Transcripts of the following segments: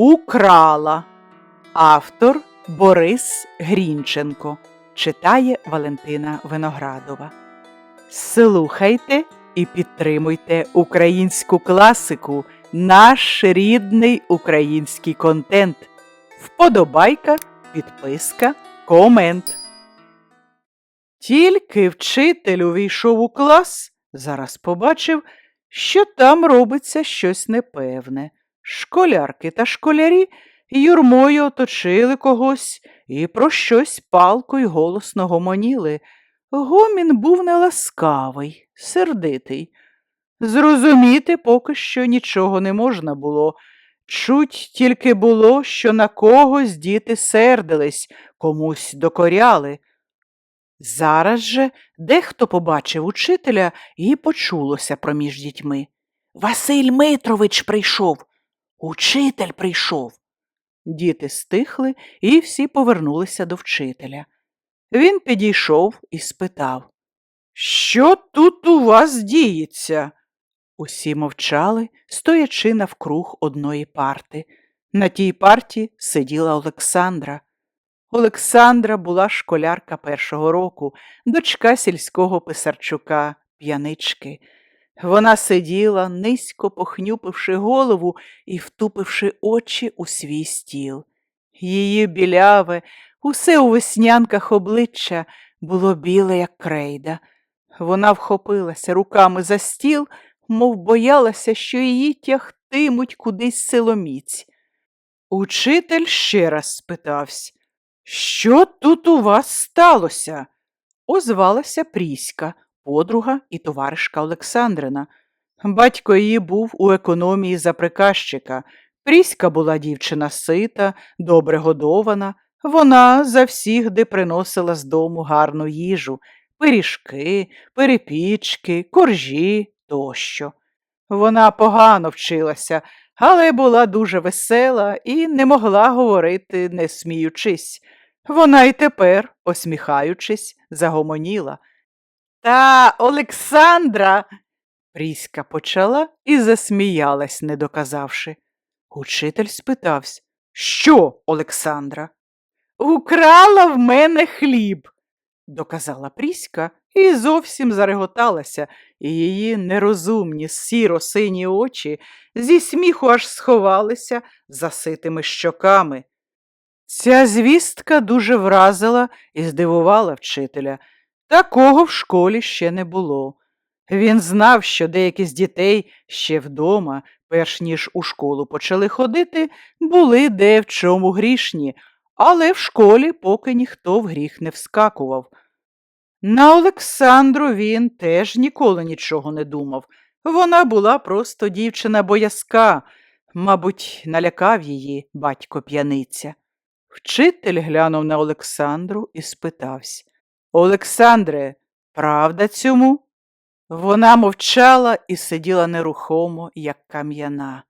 Украла. Автор Борис Грінченко. Читає Валентина Виноградова. Слухайте і підтримуйте українську класику, наш рідний український контент. Вподобайка, підписка, комент. Тільки вчитель увійшов у клас, зараз побачив, що там робиться щось непевне. Школярки та школярі юрмою оточили когось і про щось палко й голосно гомоніли. Гомін був неласкавий, сердитий. Зрозуміти поки що нічого не можна було. Чуть тільки було, що на когось діти сердились, комусь докоряли. Зараз же дехто побачив учителя і почулося проміж дітьми. Василь Митрович прийшов. Учитель прийшов. Діти стихли і всі повернулися до вчителя. Він підійшов і спитав Що тут у вас діється? Усі мовчали, стоячи навкруг одної парти. На тій парті сиділа Олександра. Олександра була школярка першого року, дочка сільського писарчука, п'янички. Вона сиділа, низько похнюпивши голову і втупивши очі у свій стіл. Її біляве, усе у веснянках обличчя було біле, як крейда. Вона вхопилася руками за стіл, мов боялася, що її тягтимуть кудись силоміць. Учитель ще раз спитався, що тут у вас сталося? Озвалася Пріська, подруга і товаришка Олександрина. Батько її був у економії за приказчика. Пріська була дівчина сита, добре годована. Вона завсігди приносила з дому гарну їжу пиріжки, перепічки, коржі тощо. Вона погано вчилася, але була дуже весела і не могла говорити, не сміючись. Вона й тепер, посміхаючись, загомоніла. Та Олександра. Пріська почала і засміялась, не доказавши. Учитель спитався, що, Олександра? Украла в мене хліб, доказала Пріська і зовсім зареготалася, і її нерозумні сіро сині очі зі сміху аж сховалися за ситими щоками. Ця звістка дуже вразила і здивувала вчителя. Такого в школі ще не було. Він знав, що деякі з дітей ще вдома, перш ніж у школу почали ходити, були де в чому грішні, але в школі поки ніхто в гріх не вскакував. На Олександру він теж ніколи нічого не думав. Вона була просто дівчина боязка, мабуть, налякав її батько п'яниця. Вчитель глянув на Олександру і спитався Олександре, правда цьому? Вона мовчала і сиділа нерухомо, як кам'яна.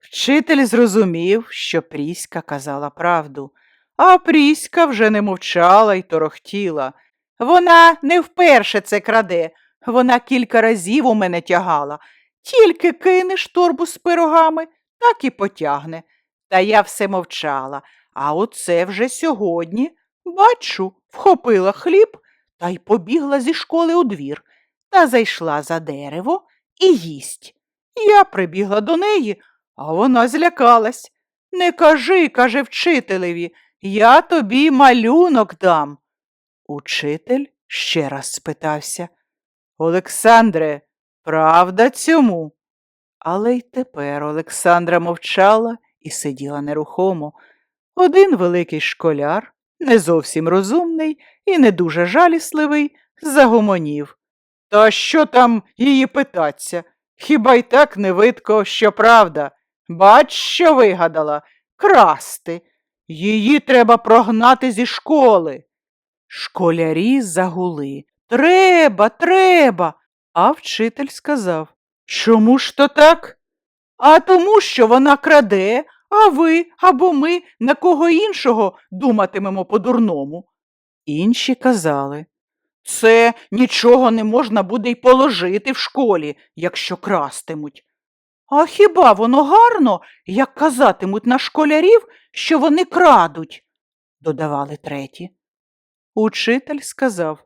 Вчитель зрозумів, що Пріська казала правду, а Пріська вже не мовчала й торохтіла. Вона не вперше це краде, вона кілька разів у мене тягала. Тільки кинеш торбу з пирогами, так і потягне. Та я все мовчала, а оце вже сьогодні, бачу, вхопила хліб та й побігла зі школи у двір та зайшла за дерево і їсть. Я прибігла до неї, а вона злякалась. Не кажи, каже вчителеві, я тобі малюнок дам. Учитель ще раз спитався Олександре, правда цьому? Але й тепер Олександра мовчала і сиділа нерухомо. Один великий школяр, не зовсім розумний і не дуже жалісливий, загомонів. Та що там її питаться? Хіба й так не видко, що правда? Бач, що вигадала красти. Її треба прогнати зі школи. Школярі загули. Треба, треба. А вчитель сказав Чому ж то так? А тому, що вона краде, а ви або ми на кого іншого думатимемо по-дурному. Інші казали це нічого не можна буде й положити в школі, якщо крастимуть. А хіба воно гарно, як казатимуть на школярів, що вони крадуть? додавали треті. Учитель сказав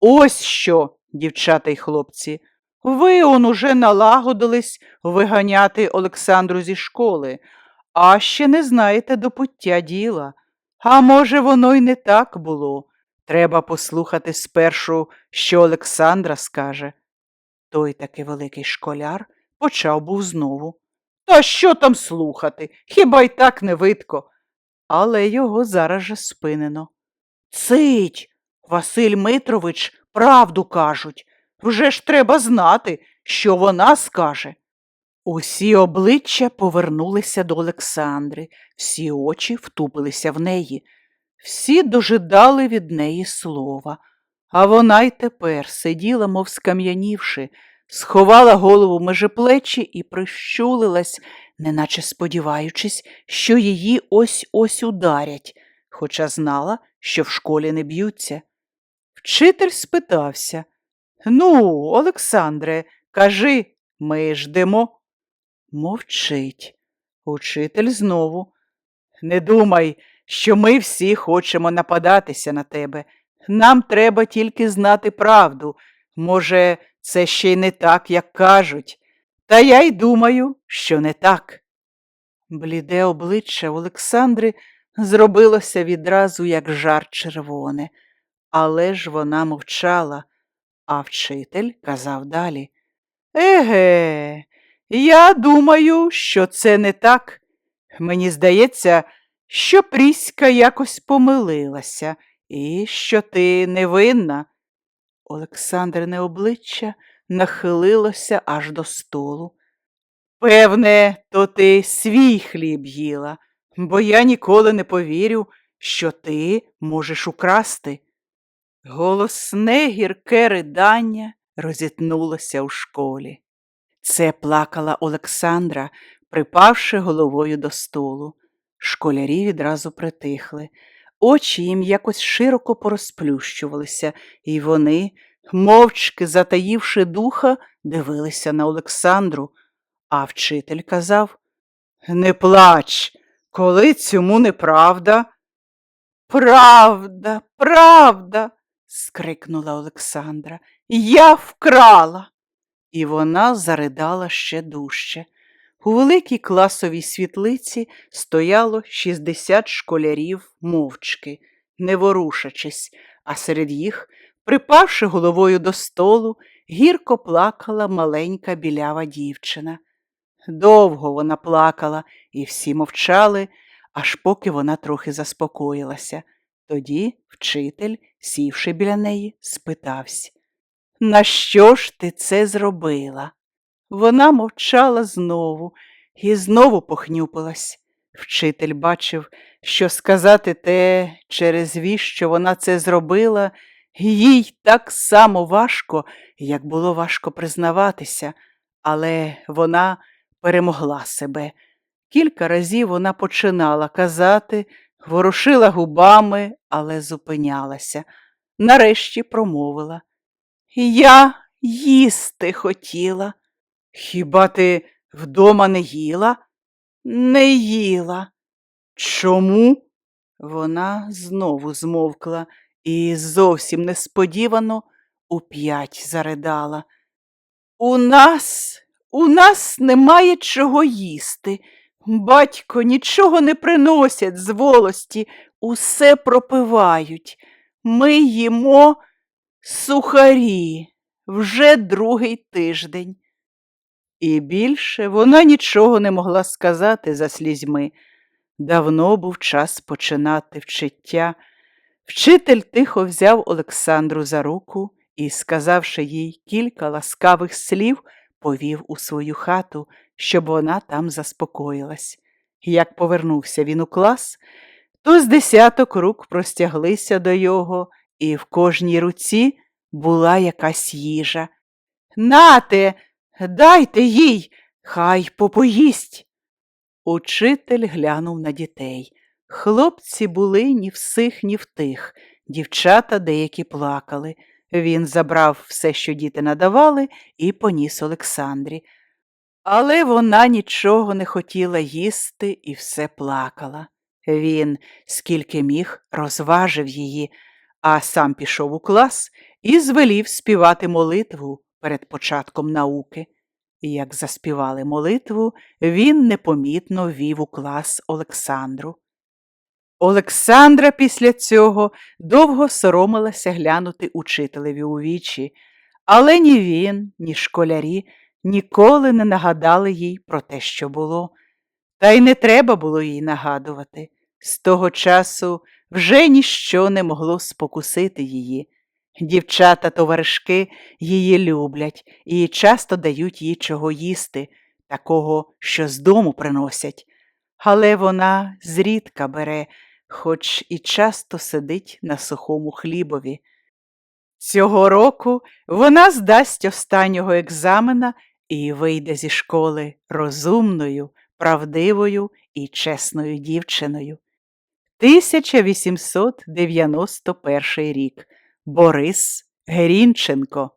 Ось що, дівчата й хлопці, ви он уже налагодились виганяти Олександру зі школи, а ще не знаєте до пуття діла. А може, воно й не так було. Треба послухати спершу, що Олександра скаже. Той таки великий школяр почав був знову. Та що там слухати? Хіба й так не видко? Але його зараз же спинено. Цить, Василь Митрович, правду кажуть. Вже ж треба знати, що вона скаже. Усі обличчя повернулися до Олександри, всі очі втупилися в неї, всі дожидали від неї слова, а вона й тепер сиділа, мов скам'янівши, сховала голову межи плечі і прищулилась, неначе сподіваючись, що її ось ось ударять, хоча знала, що в школі не б'ються. Вчитель спитався Ну, Олександре, кажи, ми ждемо. Мовчить. Учитель знову. Не думай, що ми всі хочемо нападатися на тебе. Нам треба тільки знати правду. Може, це ще й не так, як кажуть. Та я й думаю, що не так. Бліде обличчя Олександри зробилося відразу, як жар червоне, але ж вона мовчала, а вчитель казав далі. Еге, я думаю, що це не так. Мені здається, що Пріська якось помилилася і що ти невинна. Олександрине обличчя нахилилося аж до столу. Певне, то ти свій хліб їла, бо я ніколи не повірю, що ти можеш украсти. Голосне гірке ридання розітнулося у школі. Це плакала Олександра, припавши головою до столу. Школярі відразу притихли. Очі їм якось широко порозплющувалися, і вони, мовчки затаївши духа, дивилися на Олександру. А вчитель казав Не плач, коли цьому неправда. Правда, правда, скрикнула Олександра. Я вкрала. І вона заридала ще дужче. У великій класовій світлиці стояло 60 школярів мовчки, не ворушачись, а серед їх, припавши головою до столу, гірко плакала маленька білява дівчина. Довго вона плакала, і всі мовчали, аж поки вона трохи заспокоїлася. Тоді вчитель, сівши біля неї, спитався На що ж ти це зробила? Вона мовчала знову і знову похнюпилась. Вчитель бачив, що сказати те, через віщо вона це зробила, їй так само важко, як було важко признаватися, але вона перемогла себе. Кілька разів вона починала казати, ворушила губами, але зупинялася. Нарешті промовила. Я їсти хотіла. Хіба ти вдома не їла? Не їла. Чому? Вона знову змовкла і зовсім несподівано уп'ять заридала. У нас, у нас немає чого їсти. Батько нічого не приносять з волості, усе пропивають. Ми їмо сухарі вже другий тиждень. І більше вона нічого не могла сказати за слізьми. Давно був час починати вчиття. Вчитель тихо взяв Олександру за руку і, сказавши їй кілька ласкавих слів, повів у свою хату, щоб вона там заспокоїлась. Як повернувся він у клас, то з десяток рук простяглися до його, і в кожній руці була якась їжа. Нате, дайте їй, хай попоїсть. Учитель глянув на дітей. Хлопці були ні в сих, ні в тих, дівчата деякі плакали. Він забрав все, що діти надавали, і поніс Олександрі. Але вона нічого не хотіла їсти і все плакала. Він, скільки міг, розважив її, а сам пішов у клас і звелів співати молитву перед початком науки. І Як заспівали молитву, він непомітно вів у клас Олександру. Олександра після цього довго соромилася глянути учителеві у вічі, але ні він, ні школярі ніколи не нагадали їй про те, що було. Та й не треба було їй нагадувати. З того часу вже ніщо не могло спокусити її. Дівчата-товаришки її люблять і часто дають їй чого їсти, такого, що з дому приносять. Але вона зрідка бере, хоч і часто сидить на сухому хлібові. Цього року вона здасть останнього екзамена і вийде зі школи розумною, правдивою і чесною дівчиною. 1891 рік. Борис Грінченко